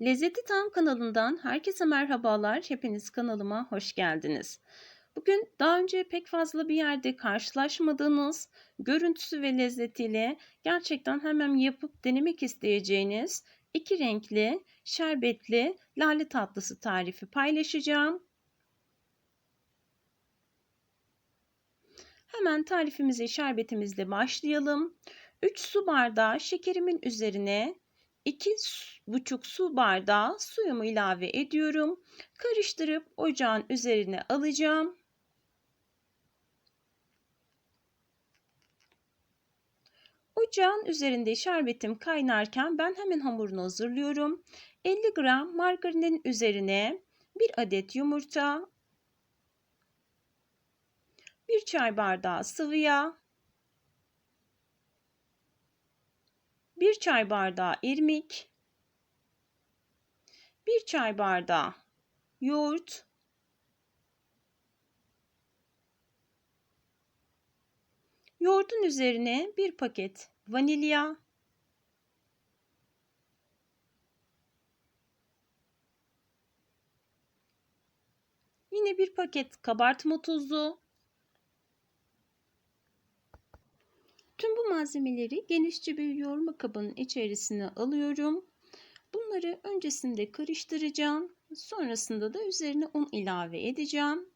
Lezzeti Tam kanalından herkese merhabalar. Hepiniz kanalıma hoş geldiniz. Bugün daha önce pek fazla bir yerde karşılaşmadığınız görüntüsü ve lezzetiyle gerçekten hemen yapıp denemek isteyeceğiniz iki renkli şerbetli lale tatlısı tarifi paylaşacağım. Hemen tarifimize şerbetimizle başlayalım. 3 su bardağı şekerimin üzerine 2,5 su bardağı suyumu ilave ediyorum. Karıştırıp ocağın üzerine alacağım. Ocağın üzerinde şerbetim kaynarken ben hemen hamurunu hazırlıyorum. 50 gram margarinin üzerine 1 adet yumurta, 1 çay bardağı sıvı yağ, 1 çay bardağı irmik, 1 çay bardağı yoğurt, yoğurdun üzerine bir paket vanilya, yine bir paket kabartma tozu, Tüm bu malzemeleri genişçe bir yoğurma kabının içerisine alıyorum. Bunları öncesinde karıştıracağım. Sonrasında da üzerine un ilave edeceğim.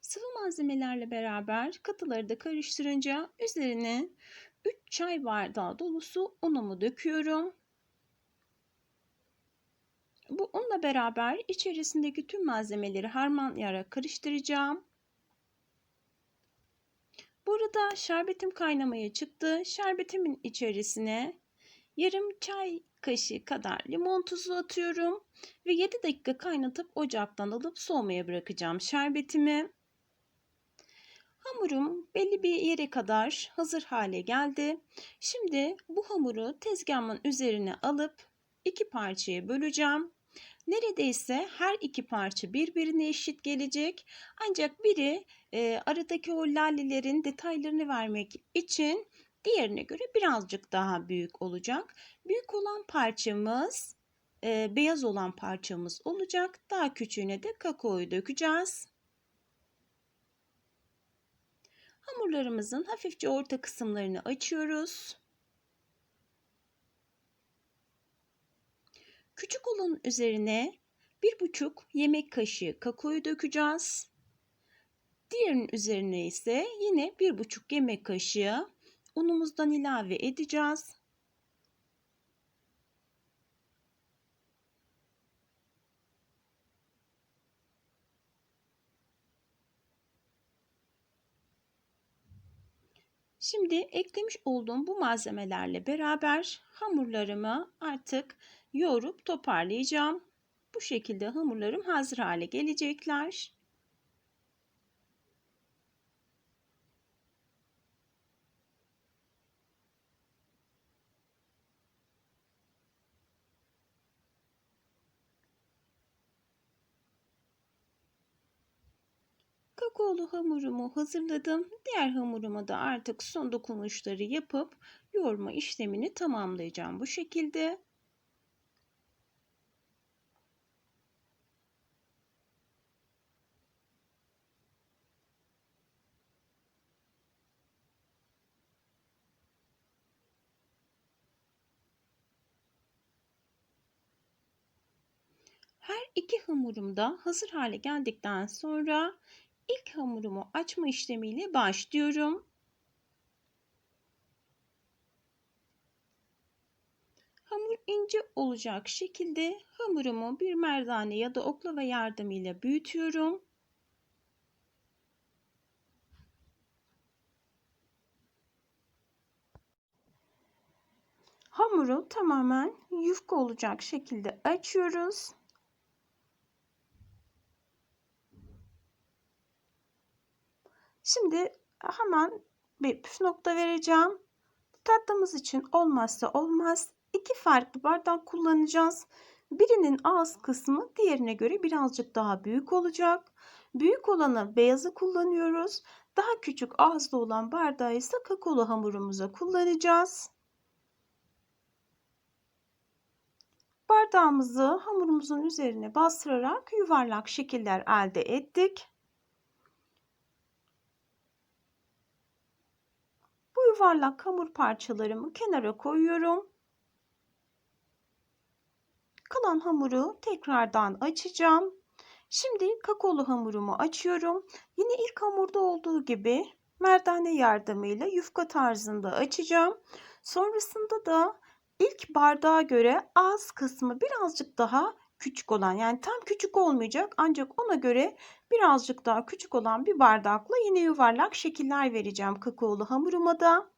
Sıvı malzemelerle beraber katıları da karıştırınca üzerine 3 çay bardağı dolusu unumu döküyorum. Bu unla beraber içerisindeki tüm malzemeleri harmanlayarak karıştıracağım. Burada şerbetim kaynamaya çıktı. Şerbetimin içerisine yarım çay kaşığı kadar limon tuzu atıyorum ve 7 dakika kaynatıp ocaktan alıp soğumaya bırakacağım şerbetimi. Hamurum belli bir yere kadar hazır hale geldi. Şimdi bu hamuru tezgahımın üzerine alıp iki parçaya böleceğim. Neredeyse her iki parça birbirine eşit gelecek. Ancak biri e, aradaki o lalelerin detaylarını vermek için diğerine göre birazcık daha büyük olacak. Büyük olan parçamız e, beyaz olan parçamız olacak. Daha küçüğüne de kakaoyu dökeceğiz. Hamurlarımızın hafifçe orta kısımlarını açıyoruz. Küçük olanın üzerine bir buçuk yemek kaşığı kakaoyu dökeceğiz. Diğerinin üzerine ise yine bir buçuk yemek kaşığı unumuzdan ilave edeceğiz. Şimdi eklemiş olduğum bu malzemelerle beraber hamurlarımı artık yoğurup toparlayacağım. Bu şekilde hamurlarım hazır hale gelecekler. Kakaolu hamurumu hazırladım. Diğer hamuruma da artık son dokunuşları yapıp yoğurma işlemini tamamlayacağım bu şekilde. Her iki hamurum da hazır hale geldikten sonra ilk hamurumu açma işlemiyle başlıyorum. Hamur ince olacak şekilde hamurumu bir merdane ya da oklava yardımıyla büyütüyorum. Hamuru tamamen yufka olacak şekilde açıyoruz. Şimdi hemen bir püf nokta vereceğim. Tatlımız için olmazsa olmaz. iki farklı bardak kullanacağız. Birinin ağız kısmı diğerine göre birazcık daha büyük olacak. Büyük olanı beyazı kullanıyoruz. Daha küçük ağızda olan bardağı ise kakaolu hamurumuza kullanacağız. Bardağımızı hamurumuzun üzerine bastırarak yuvarlak şekiller elde ettik. Bu yuvarlak hamur parçalarımı kenara koyuyorum. Kalan hamuru tekrardan açacağım. Şimdi kakaolu hamurumu açıyorum. Yine ilk hamurda olduğu gibi merdane yardımıyla yufka tarzında açacağım. Sonrasında da ilk bardağa göre ağız kısmı birazcık daha küçük olan yani tam küçük olmayacak ancak ona göre birazcık daha küçük olan bir bardakla yine yuvarlak şekiller vereceğim kakaolu hamuruma da.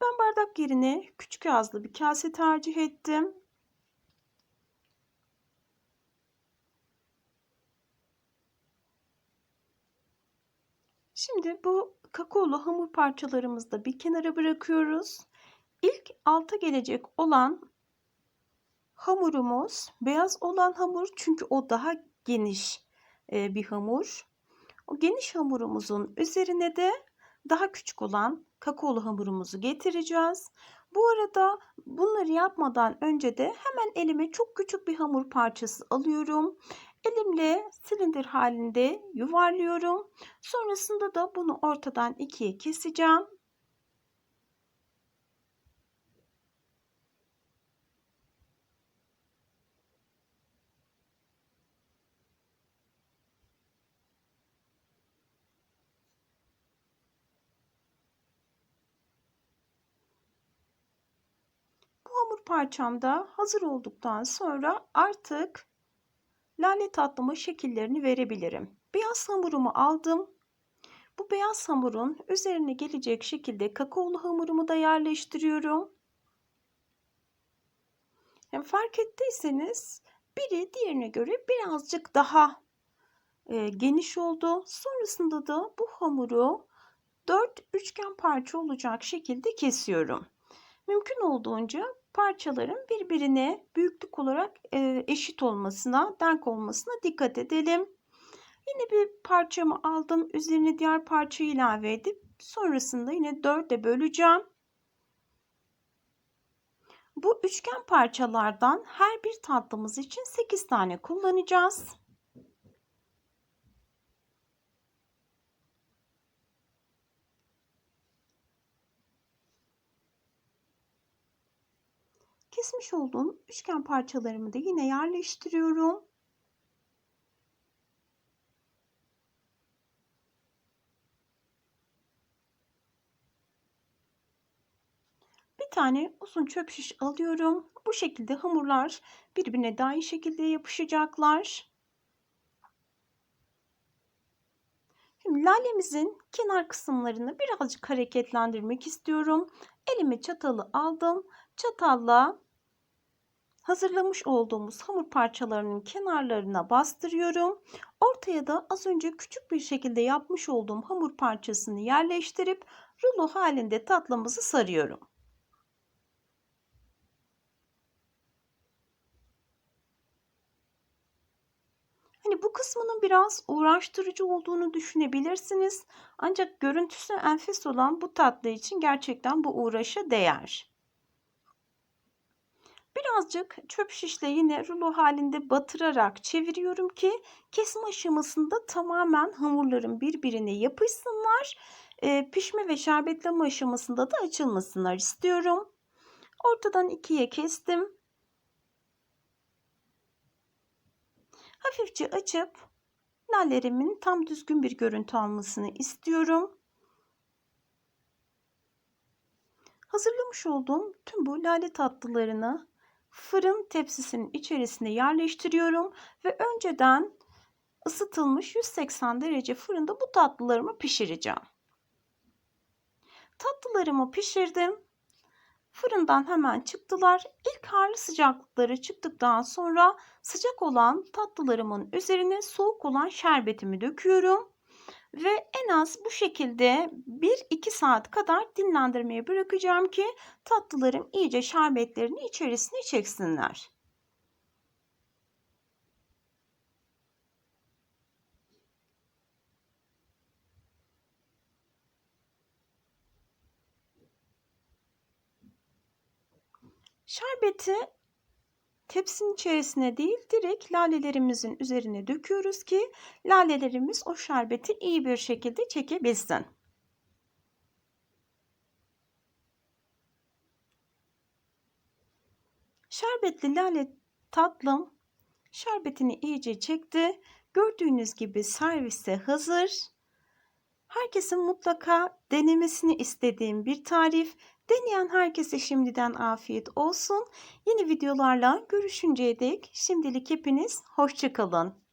Ben bardak yerine küçük ağızlı bir kase tercih ettim. Şimdi bu kakaolu hamur parçalarımızı da bir kenara bırakıyoruz. İlk alta gelecek olan hamurumuz beyaz olan hamur çünkü o daha geniş bir hamur. O geniş hamurumuzun üzerine de daha küçük olan kakaolu hamurumuzu getireceğiz. Bu arada bunları yapmadan önce de hemen elime çok küçük bir hamur parçası alıyorum. Elimle silindir halinde yuvarlıyorum. Sonrasında da bunu ortadan ikiye keseceğim. Parçam da hazır olduktan sonra artık lale tatlımın şekillerini verebilirim. Beyaz hamurumu aldım. Bu beyaz hamurun üzerine gelecek şekilde kakaolu hamurumu da yerleştiriyorum. Yani fark ettiyseniz biri diğerine göre birazcık daha e, geniş oldu. Sonrasında da bu hamuru 4 üçgen parça olacak şekilde kesiyorum. Mümkün olduğunca parçaların birbirine büyüklük olarak eşit olmasına, denk olmasına dikkat edelim. Yine bir parçamı aldım. Üzerine diğer parçayı ilave edip sonrasında yine dörde böleceğim. Bu üçgen parçalardan her bir tatlımız için 8 tane kullanacağız. Kesmiş olduğum üçgen parçalarımı da yine yerleştiriyorum. Bir tane uzun çöp şiş alıyorum. Bu şekilde hamurlar birbirine daha iyi şekilde yapışacaklar. Şimdi lalemizin kenar kısımlarını birazcık hareketlendirmek istiyorum. Elime çatalı aldım. Çatalla hazırlamış olduğumuz hamur parçalarının kenarlarına bastırıyorum. Ortaya da az önce küçük bir şekilde yapmış olduğum hamur parçasını yerleştirip rulo halinde tatlımızı sarıyorum. Hani bu kısmının biraz uğraştırıcı olduğunu düşünebilirsiniz. Ancak görüntüsü enfes olan bu tatlı için gerçekten bu uğraşa değer. Birazcık çöp şişle yine rulo halinde batırarak çeviriyorum ki kesme aşamasında tamamen hamurların birbirine yapışsınlar. E, pişme ve şerbetleme aşamasında da açılmasınlar istiyorum. Ortadan ikiye kestim. Hafifçe açıp lalerimin tam düzgün bir görüntü almasını istiyorum. Hazırlamış olduğum tüm bu lale tatlılarını fırın tepsisinin içerisine yerleştiriyorum ve önceden ısıtılmış 180 derece fırında bu tatlılarımı pişireceğim. Tatlılarımı pişirdim. Fırından hemen çıktılar. İlk harlı sıcaklıkları çıktıktan sonra sıcak olan tatlılarımın üzerine soğuk olan şerbetimi döküyorum ve en az bu şekilde 1-2 saat kadar dinlendirmeye bırakacağım ki tatlılarım iyice şerbetlerini içerisine çeksinler. Şerbeti tepsinin içerisine değil direkt lalelerimizin üzerine döküyoruz ki lalelerimiz o şerbeti iyi bir şekilde çekebilsin. Şerbetli lale tatlım şerbetini iyice çekti. Gördüğünüz gibi servise hazır. Herkesin mutlaka denemesini istediğim bir tarif. Deneyen herkese şimdiden afiyet olsun. Yeni videolarla görüşünceye dek şimdilik hepiniz hoşçakalın.